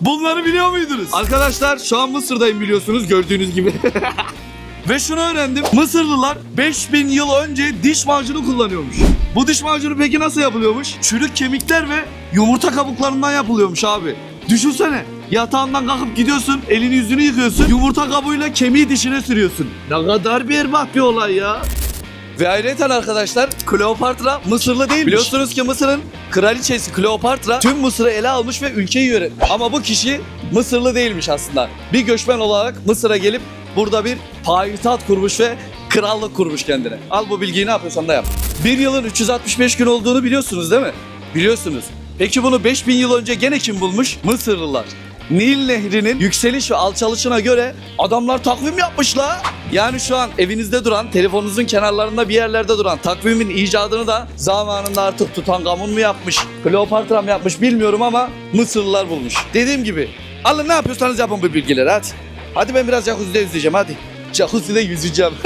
Bunları biliyor muydunuz? Arkadaşlar şu an Mısır'dayım biliyorsunuz gördüğünüz gibi. Ve şunu öğrendim. Mısırlılar 5000 yıl önce diş macunu kullanıyormuş. Bu diş macunu peki nasıl yapılıyormuş? Çürük kemikler ve yumurta kabuklarından yapılıyormuş abi. Düşünsene. Yatağından kalkıp gidiyorsun, elini yüzünü yıkıyorsun, yumurta kabuğuyla kemiği dişine sürüyorsun. Ne kadar berbat bir olay ya. Ve ayrıca arkadaşlar Kleopatra Mısırlı değil. Biliyorsunuz ki Mısır'ın kraliçesi Kleopatra tüm Mısır'ı ele almış ve ülkeyi yönetmiş. Ama bu kişi Mısırlı değilmiş aslında. Bir göçmen olarak Mısır'a gelip burada bir payitaht kurmuş ve krallık kurmuş kendine. Al bu bilgiyi ne yapıyorsan da yap. Bir yılın 365 gün olduğunu biliyorsunuz değil mi? Biliyorsunuz. Peki bunu 5000 yıl önce gene kim bulmuş? Mısırlılar. Nil Nehri'nin yükseliş ve alçalışına göre adamlar takvim yapmışlar. Yani şu an evinizde duran, telefonunuzun kenarlarında bir yerlerde duran takvimin icadını da zamanında artık Tutankamun mu yapmış, Kleopatra mı yapmış bilmiyorum ama Mısırlılar bulmuş. Dediğim gibi alın ne yapıyorsanız yapın bu bilgileri hadi. Hadi ben biraz jacuzzi'de yüzeceğim hadi. Jacuzzi'de yüzeceğim.